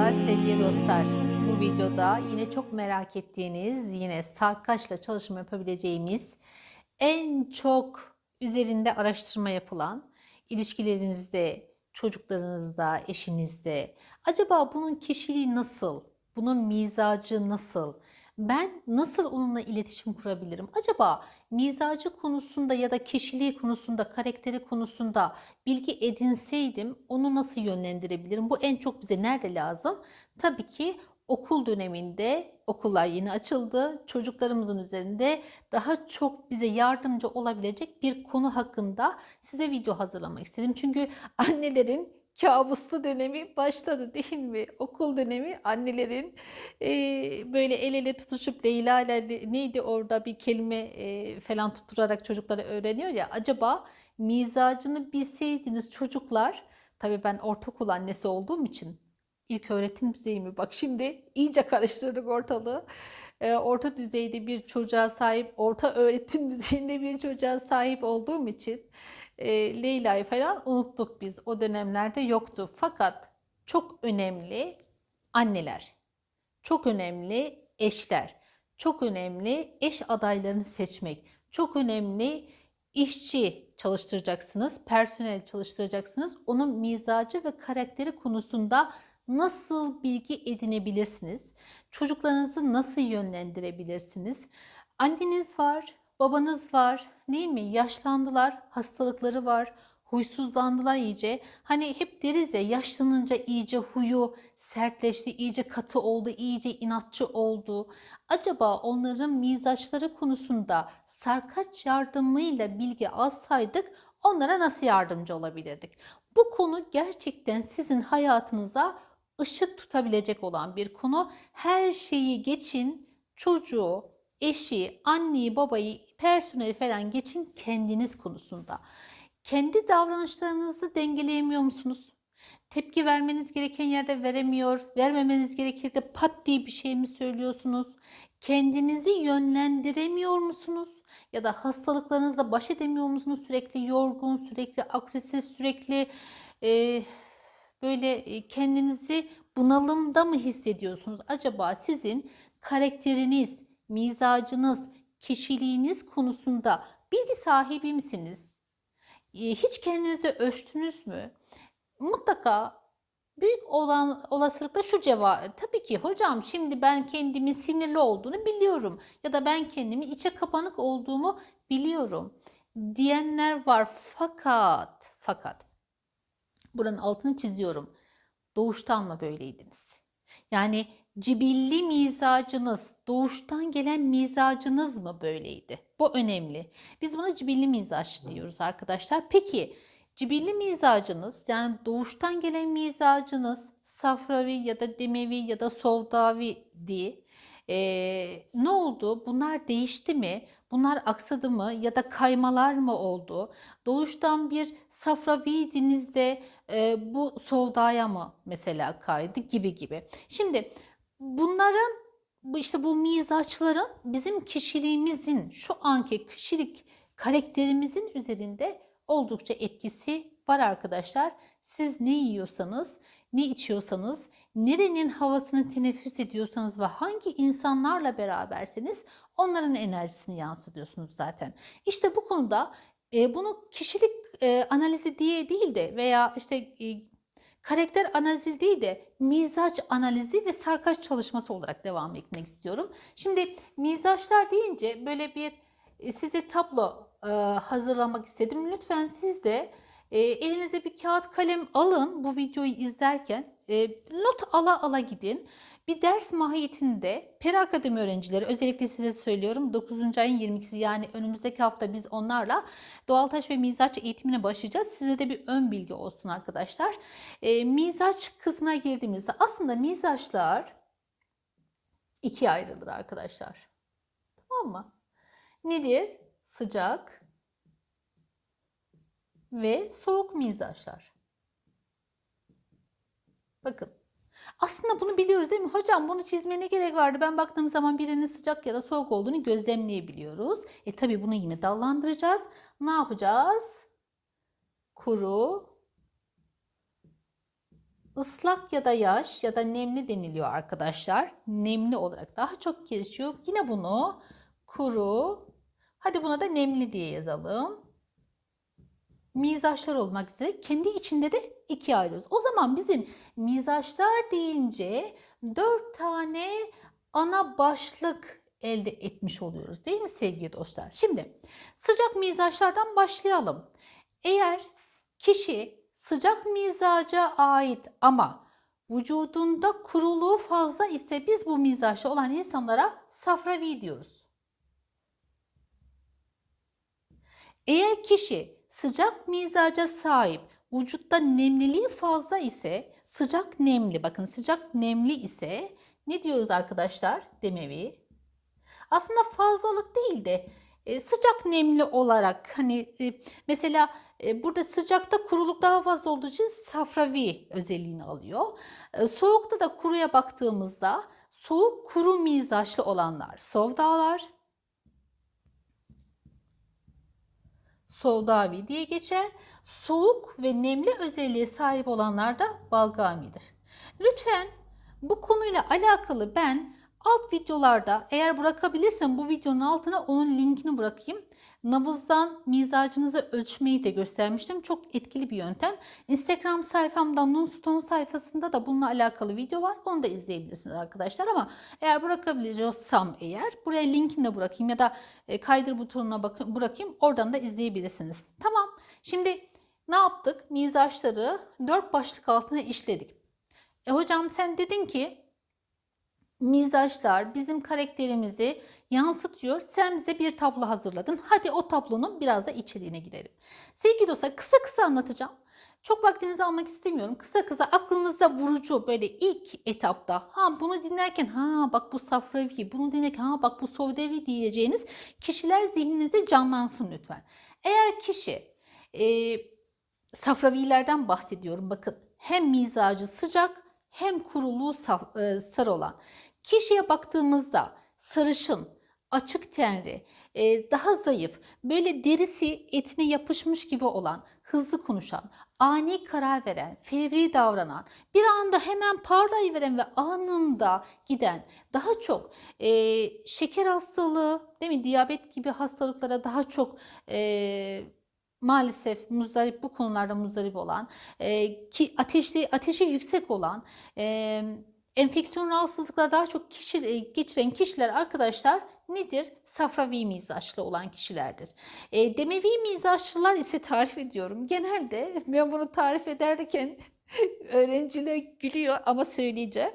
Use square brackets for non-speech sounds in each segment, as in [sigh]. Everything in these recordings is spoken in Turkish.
Merhabalar sevgili dostlar. Bu videoda yine çok merak ettiğiniz, yine sarkaçla çalışma yapabileceğimiz, en çok üzerinde araştırma yapılan, ilişkilerinizde, çocuklarınızda, eşinizde, acaba bunun kişiliği nasıl, bunun mizacı nasıl, ben nasıl onunla iletişim kurabilirim? Acaba mizacı konusunda ya da kişiliği konusunda, karakteri konusunda bilgi edinseydim onu nasıl yönlendirebilirim? Bu en çok bize nerede lazım? Tabii ki okul döneminde okullar yeni açıldı. Çocuklarımızın üzerinde daha çok bize yardımcı olabilecek bir konu hakkında size video hazırlamak istedim. Çünkü annelerin kabuslu dönemi başladı değil mi? Okul dönemi annelerin e, böyle el ele tutuşup Leyla ile neydi orada bir kelime e, falan tutturarak çocuklara öğreniyor ya. Acaba mizacını bilseydiniz çocuklar, tabii ben ortaokul annesi olduğum için ilk öğretim düzeyi mi? Bak şimdi iyice karıştırdık ortalığı. E, orta düzeyde bir çocuğa sahip, orta öğretim [laughs] düzeyinde bir çocuğa sahip olduğum için e, Leyla'yı falan unuttuk biz. O dönemlerde yoktu. Fakat çok önemli anneler, çok önemli eşler, çok önemli eş adaylarını seçmek, çok önemli işçi çalıştıracaksınız, personel çalıştıracaksınız. Onun mizacı ve karakteri konusunda nasıl bilgi edinebilirsiniz? Çocuklarınızı nasıl yönlendirebilirsiniz? Anneniz var, babanız var değil mi? Yaşlandılar, hastalıkları var, huysuzlandılar iyice. Hani hep deriz ya yaşlanınca iyice huyu sertleşti, iyice katı oldu, iyice inatçı oldu. Acaba onların mizaçları konusunda sarkaç yardımıyla bilgi alsaydık onlara nasıl yardımcı olabilirdik? Bu konu gerçekten sizin hayatınıza ışık tutabilecek olan bir konu. Her şeyi geçin, çocuğu, eşi, anneyi, babayı, personeli falan geçin kendiniz konusunda. Kendi davranışlarınızı dengeleyemiyor musunuz? Tepki vermeniz gereken yerde veremiyor, vermemeniz gerekirde pat diye bir şey mi söylüyorsunuz? Kendinizi yönlendiremiyor musunuz? Ya da hastalıklarınızla baş edemiyor musunuz? Sürekli yorgun, sürekli agresif, sürekli e, böyle kendinizi bunalımda mı hissediyorsunuz? Acaba sizin karakteriniz, mizacınız, kişiliğiniz konusunda bilgi sahibi misiniz? Hiç kendinizi ölçtünüz mü? Mutlaka büyük olan olasılıkla şu cevap tabii ki hocam şimdi ben kendimin sinirli olduğunu biliyorum ya da ben kendimi içe kapanık olduğumu biliyorum diyenler var fakat fakat buranın altını çiziyorum doğuştan mı böyleydiniz? Yani cibilli mizacınız, doğuştan gelen mizacınız mı böyleydi? Bu önemli. Biz buna cibilli mizaç diyoruz arkadaşlar. Peki cibilli mizacınız yani doğuştan gelen mizacınız safravi ya da demevi ya da soldavi diye ee, ne oldu? Bunlar değişti mi? Bunlar aksadı mı? Ya da kaymalar mı oldu? Doğuştan bir safraviydiniz de e, bu soldaya mı mesela kaydı gibi gibi. Şimdi bunların bu işte bu mizaçların bizim kişiliğimizin şu anki kişilik karakterimizin üzerinde oldukça etkisi var arkadaşlar. Siz ne yiyorsanız, ne içiyorsanız, nerenin havasını teneffüs ediyorsanız ve hangi insanlarla beraberseniz onların enerjisini yansıtıyorsunuz zaten. İşte bu konuda e, bunu kişilik e, analizi diye değil de veya işte e, karakter analizi değil de mizaç analizi ve sarkaç çalışması olarak devam etmek istiyorum. Şimdi mizaçlar deyince böyle bir e, size tablo e, hazırlamak istedim. Lütfen siz de e, elinize bir kağıt kalem alın bu videoyu izlerken e, not ala ala gidin. Bir ders mahiyetinde Peri Akademi öğrencileri özellikle size söylüyorum 9. ayın 22'si yani önümüzdeki hafta biz onlarla doğal taş ve mizaç eğitimine başlayacağız. Size de bir ön bilgi olsun arkadaşlar. E, mizaç kısmına girdiğimizde aslında mizaçlar ikiye ayrılır arkadaşlar. Tamam mı? Nedir? Sıcak ve soğuk mizaçlar. Bakın aslında bunu biliyoruz değil mi? Hocam bunu çizmeye ne gerek vardı? Ben baktığım zaman birinin sıcak ya da soğuk olduğunu gözlemleyebiliyoruz. E tabi bunu yine dallandıracağız. Ne yapacağız? Kuru ıslak ya da yaş ya da nemli deniliyor arkadaşlar. Nemli olarak daha çok geçiyor. Yine bunu kuru, hadi buna da nemli diye yazalım. Mizaçlar olmak üzere kendi içinde de ikiye ayırıyoruz. O zaman bizim mizaçlar deyince dört tane ana başlık elde etmiş oluyoruz değil mi sevgili dostlar? Şimdi sıcak mizaçlardan başlayalım. Eğer kişi sıcak mizaca ait ama vücudunda kuruluğu fazla ise biz bu mizaçta olan insanlara safravi diyoruz. Eğer kişi sıcak mizaca sahip, vücutta nemliliği fazla ise, sıcak nemli, bakın sıcak nemli ise ne diyoruz arkadaşlar? Demevi. Aslında fazlalık değil de e, sıcak nemli olarak hani e, mesela e, burada sıcakta kuruluk daha fazla olduğu için safravi özelliğini alıyor. Soğukta da kuruya baktığımızda soğuk kuru mizaçlı olanlar sovdağlar, Soldavi diye geçer. Soğuk ve nemli özelliğe sahip olanlar da balgamidir. Lütfen bu konuyla alakalı ben alt videolarda eğer bırakabilirsem bu videonun altına onun linkini bırakayım. Nabızdan mizacınızı ölçmeyi de göstermiştim. Çok etkili bir yöntem. Instagram sayfamda Nunstone sayfasında da bununla alakalı video var. Onu da izleyebilirsiniz arkadaşlar ama eğer bırakabiliyorsam eğer buraya linkini de bırakayım ya da e, kaydır butonuna bakın bırakayım. Oradan da izleyebilirsiniz. Tamam. Şimdi ne yaptık? Mizaçları dört başlık altına işledik. E hocam sen dedin ki mizaçlar bizim karakterimizi yansıtıyor. Sen bize bir tablo hazırladın. Hadi o tablonun biraz da içeriğine girelim. Sevgili dostlar kısa kısa anlatacağım. Çok vaktinizi almak istemiyorum. Kısa kısa aklınızda vurucu böyle ilk etapta ha bunu dinlerken ha bak bu safravi, bunu dinlerken ha bak bu sovdevi diyeceğiniz kişiler zihninizde canlansın lütfen. Eğer kişi e, safravilerden bahsediyorum bakın hem mizacı sıcak hem kuruluğu saf, e, sarı olan. Kişiye baktığımızda sarışın, açık tenli, e, daha zayıf, böyle derisi etine yapışmış gibi olan, hızlı konuşan, ani karar veren, fevri davranan, bir anda hemen parlayıveren ve anında giden, daha çok e, şeker hastalığı, değil mi, diyabet gibi hastalıklara daha çok e, maalesef muzdarip bu konularda muzdarip olan, e, ki ateşli ateşi yüksek olan, e, enfeksiyon rahatsızlıkları daha çok kişi, e, geçiren kişiler arkadaşlar nedir? Safravi mizaçlı olan kişilerdir. E, demevi mizaçlılar ise tarif ediyorum. Genelde [laughs] ben bunu tarif ederken [laughs] öğrenciler gülüyor ama söyleyeceğim.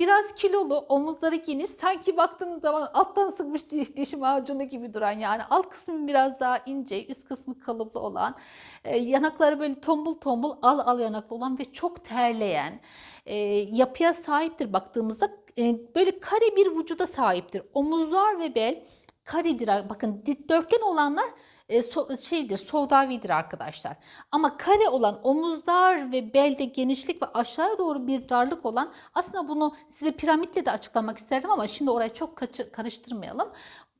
Biraz kilolu, omuzları geniş, sanki baktığınız zaman alttan sıkmış diş, macunu gibi duran yani alt kısmı biraz daha ince, üst kısmı kalıplı olan, e, yanakları böyle tombul tombul al al yanaklı olan ve çok terleyen e, yapıya sahiptir baktığımızda e, böyle kare bir vücuda sahiptir. Omuzlar ve bel karedir. Bakın dikdörtgen olanlar e, so, şeydir, sodavidir arkadaşlar. Ama kare olan omuzlar ve belde genişlik ve aşağıya doğru bir darlık olan aslında bunu size piramitle de açıklamak isterdim ama şimdi orayı çok kaçır, karıştırmayalım.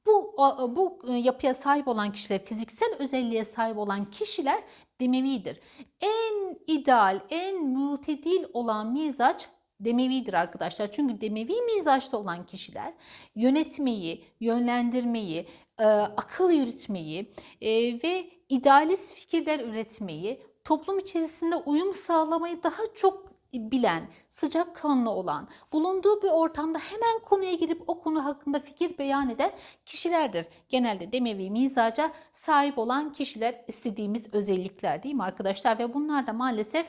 Bu, bu yapıya sahip olan kişiler, fiziksel özelliğe sahip olan kişiler demevidir. En ideal, en mutedil olan mizaç demevidir arkadaşlar. Çünkü demevi mizaçta olan kişiler yönetmeyi, yönlendirmeyi, e, akıl yürütmeyi e, ve idealist fikirler üretmeyi, toplum içerisinde uyum sağlamayı daha çok bilen, sıcakkanlı olan, bulunduğu bir ortamda hemen konuya girip o konu hakkında fikir beyan eden kişilerdir. Genelde demevi mizaca sahip olan kişiler istediğimiz özellikler değil mi arkadaşlar? Ve bunlar da maalesef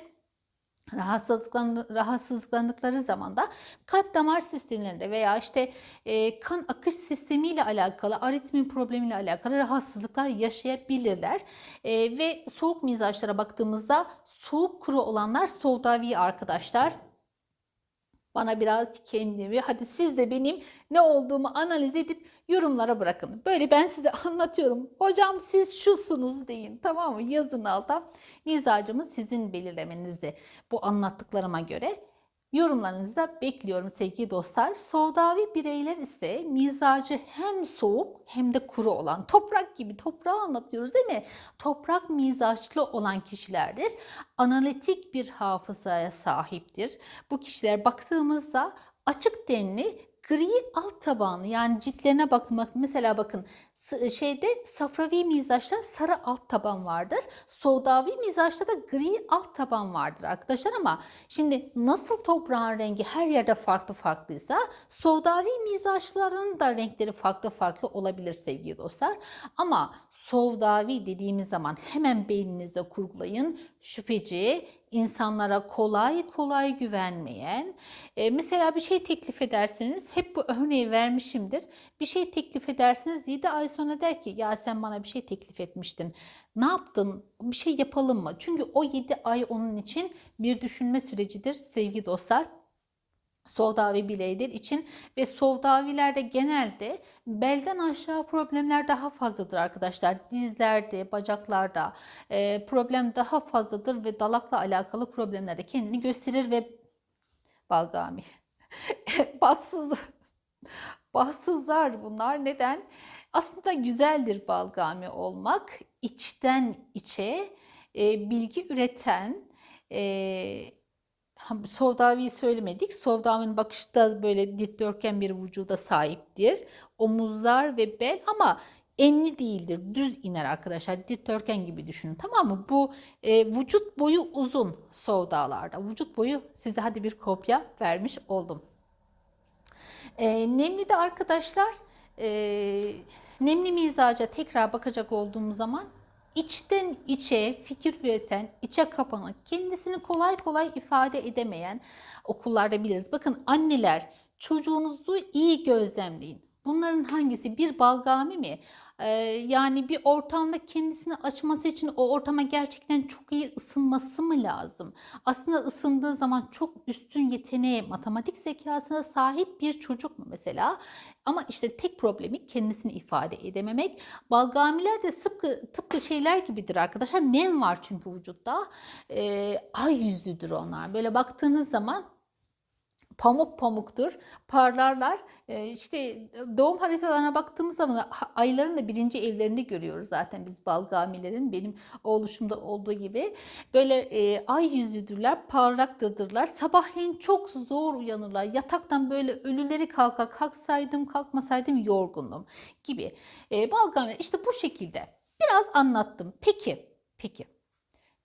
rahatsızlıklandıkları zaman da kalp damar sistemlerinde veya işte e, kan akış sistemiyle alakalı, aritmi problemiyle alakalı rahatsızlıklar yaşayabilirler. E, ve soğuk mizaçlara baktığımızda soğuk kuru olanlar soğudavi arkadaşlar. Bana biraz kendimi, hadi siz de benim ne olduğumu analiz edip yorumlara bırakın. Böyle ben size [laughs] anlatıyorum. Hocam siz şusunuz deyin. Tamam mı? Yazın alta. Mizacımı sizin belirlemenizde bu anlattıklarıma göre Yorumlarınızı da bekliyorum sevgili dostlar. Soğudavi bireyler ise mizacı hem soğuk hem de kuru olan toprak gibi toprağı anlatıyoruz değil mi? Toprak mizaçlı olan kişilerdir. Analitik bir hafızaya sahiptir. Bu kişiler baktığımızda açık denli gri alt tabanlı yani ciltlerine bakmak mesela bakın şeyde safravi mizaçta sarı alt taban vardır. Sodavi mizaçta da gri alt taban vardır arkadaşlar ama şimdi nasıl toprağın rengi her yerde farklı farklıysa sodavi mizaçların da renkleri farklı farklı olabilir sevgili dostlar. Ama sovdavi dediğimiz zaman hemen beyninizde kurgulayın. Şüpheci, insanlara kolay kolay güvenmeyen, e, mesela bir şey teklif ederseniz, hep bu örneği vermişimdir. Bir şey teklif edersiniz 7 ay sonra der ki ya sen bana bir şey teklif etmiştin. Ne yaptın? Bir şey yapalım mı? Çünkü o 7 ay onun için bir düşünme sürecidir sevgili dostlar. Sovdavi bireyler için ve sovdavilerde genelde belden aşağı problemler daha fazladır arkadaşlar. Dizlerde, bacaklarda e, problem daha fazladır ve dalakla alakalı problemlerde kendini gösterir ve balgami. [laughs] Bahtsız, bahtsızlar bunlar. Neden? Aslında güzeldir balgami olmak. İçten içe e, bilgi üreten, e, Sovdavi'yi söylemedik. Sovdavi'nin bakışı da böyle dikdörtgen bir vücuda sahiptir. Omuzlar ve bel ama enli değildir. Düz iner arkadaşlar. Dikdörtgen gibi düşünün. Tamam mı? Bu e, vücut boyu uzun Sovdalarda. Vücut boyu size hadi bir kopya vermiş oldum. E, nemli de arkadaşlar e, nemli mizaca tekrar bakacak olduğumuz zaman içten içe fikir üreten, içe kapanan, kendisini kolay kolay ifade edemeyen okullarda biliriz. Bakın anneler çocuğunuzu iyi gözlemleyin. Bunların hangisi bir balgami mi? Ee, yani bir ortamda kendisini açması için o ortama gerçekten çok iyi ısınması mı lazım? Aslında ısındığı zaman çok üstün yeteneğe, matematik zekasına sahip bir çocuk mu mesela? Ama işte tek problemi kendisini ifade edememek. Balgamiler de tıpkı, tıpkı şeyler gibidir arkadaşlar. Nem var çünkü vücutta. Ee, ay yüzüdür onlar. Böyle baktığınız zaman pamuk pamuktur, parlarlar. Ee, işte doğum haritalarına baktığımız zaman ayların da birinci evlerinde görüyoruz zaten biz balgamilerin benim oluşumda olduğu gibi. Böyle e, ay yüzlüdürler, parlaktadırlar. Sabahleyin çok zor uyanırlar. Yataktan böyle ölüleri kalka kalksaydım kalkmasaydım yorgundum gibi. E, balgamiler işte bu şekilde. Biraz anlattım. Peki, peki.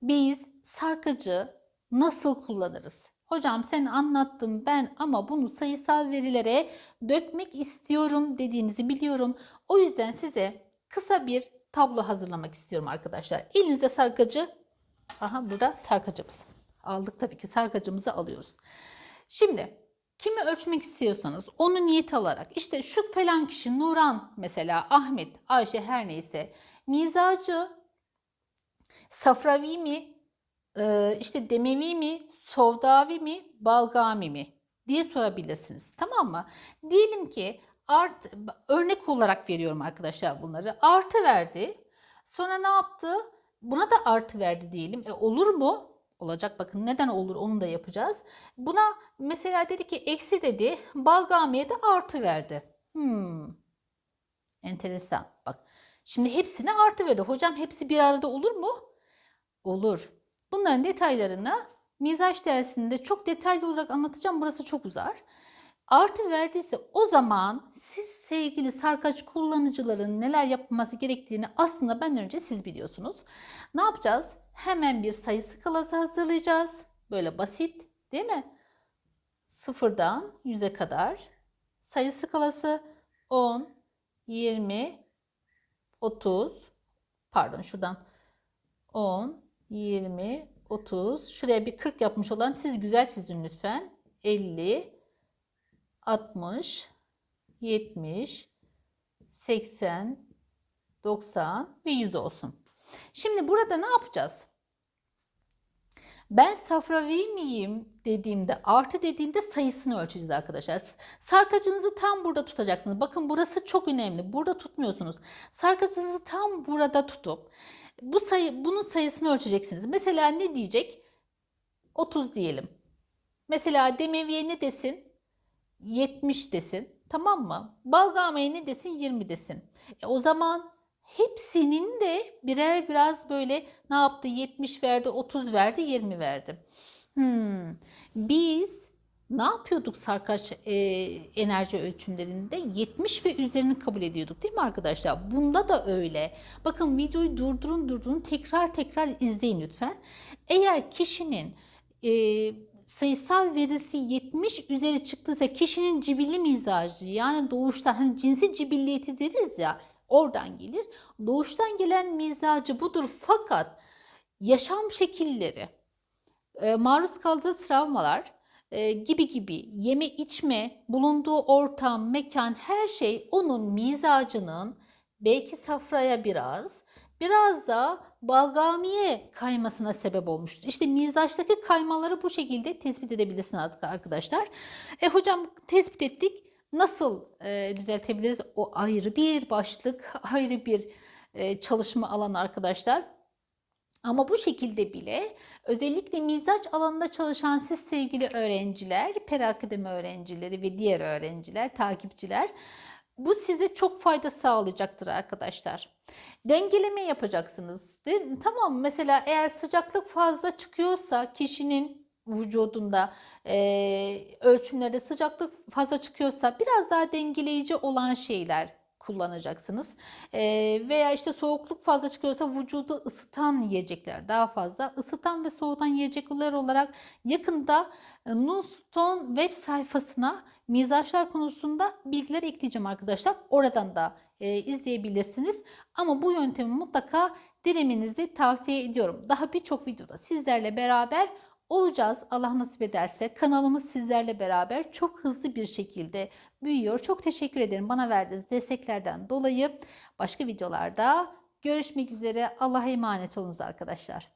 Biz sarkacı nasıl kullanırız? Hocam sen anlattın ben ama bunu sayısal verilere dökmek istiyorum dediğinizi biliyorum. O yüzden size kısa bir tablo hazırlamak istiyorum arkadaşlar. Elinizde sarkacı. Aha burada sarkacımız. Aldık tabii ki sarkacımızı alıyoruz. Şimdi kimi ölçmek istiyorsanız onu niyet alarak işte şu falan kişi Nuran mesela Ahmet, Ayşe her neyse mizacı safravi mi ee, işte demevi mi, sovdavi mi, balgami mi diye sorabilirsiniz. Tamam mı? Diyelim ki art, örnek olarak veriyorum arkadaşlar bunları. Artı verdi. Sonra ne yaptı? Buna da artı verdi diyelim. E, olur mu? Olacak bakın neden olur onu da yapacağız. Buna mesela dedi ki eksi dedi. Balgamiye de artı verdi. Hmm. Enteresan. Bak. Şimdi hepsine artı verdi. Hocam hepsi bir arada olur mu? Olur. Bunların detaylarını mizaç dersinde çok detaylı olarak anlatacağım. Burası çok uzar. Artı verdiyse o zaman siz sevgili sarkaç kullanıcıların neler yapılması gerektiğini aslında benden önce siz biliyorsunuz. Ne yapacağız? Hemen bir sayı skalası hazırlayacağız. Böyle basit değil mi? Sıfırdan 100'e kadar sayı skalası 10, 20, 30 pardon şuradan 10, 20, 30. Şuraya bir 40 yapmış olan siz güzel çizin lütfen. 50, 60, 70, 80, 90 ve 100 olsun. Şimdi burada ne yapacağız? Ben safravi miyim dediğimde, artı dediğinde sayısını ölçeceğiz arkadaşlar. Sarkacınızı tam burada tutacaksınız. Bakın burası çok önemli. Burada tutmuyorsunuz. Sarkacınızı tam burada tutup bu sayı bunun sayısını ölçeceksiniz. Mesela ne diyecek? 30 diyelim. Mesela demeviye ne desin? 70 desin. Tamam mı? Balgamaya ne desin? 20 desin. E o zaman hepsinin de birer biraz böyle ne yaptı? 70 verdi, 30 verdi, 20 verdi. Hmm. Biz ne yapıyorduk sarkaç e, enerji ölçümlerinde? 70 ve üzerini kabul ediyorduk değil mi arkadaşlar? Bunda da öyle. Bakın videoyu durdurun durdurun tekrar tekrar izleyin lütfen. Eğer kişinin e, sayısal verisi 70 üzeri çıktıysa kişinin cibilli mizacı yani doğuştan hani cinsi cibilliyeti deriz ya oradan gelir. Doğuştan gelen mizacı budur fakat yaşam şekilleri, e, maruz kaldığı travmalar e, gibi gibi yeme içme, bulunduğu ortam, mekan her şey onun mizacının belki safraya biraz, biraz da balgamiye kaymasına sebep olmuştur. İşte mizaçtaki kaymaları bu şekilde tespit edebilirsiniz artık arkadaşlar. E hocam tespit ettik. Nasıl e, düzeltebiliriz? O ayrı bir başlık, ayrı bir e, çalışma alanı arkadaşlar. Ama bu şekilde bile özellikle mizaç alanında çalışan siz sevgili öğrenciler, perakademi öğrencileri ve diğer öğrenciler, takipçiler bu size çok fayda sağlayacaktır arkadaşlar. Dengeleme yapacaksınız. Değil mi? Tamam mesela eğer sıcaklık fazla çıkıyorsa kişinin vücudunda e, ölçümlerde sıcaklık fazla çıkıyorsa biraz daha dengeleyici olan şeyler kullanacaksınız. E, veya işte soğukluk fazla çıkıyorsa vücudu ısıtan yiyecekler daha fazla. Isıtan ve soğutan yiyecekler olarak yakında e, Nuston web sayfasına mizaçlar konusunda bilgiler ekleyeceğim arkadaşlar. Oradan da e, izleyebilirsiniz. Ama bu yöntemi mutlaka denemenizi tavsiye ediyorum. Daha birçok videoda sizlerle beraber olacağız. Allah nasip ederse kanalımız sizlerle beraber çok hızlı bir şekilde büyüyor. Çok teşekkür ederim bana verdiğiniz desteklerden dolayı. Başka videolarda görüşmek üzere. Allah'a emanet olunuz arkadaşlar.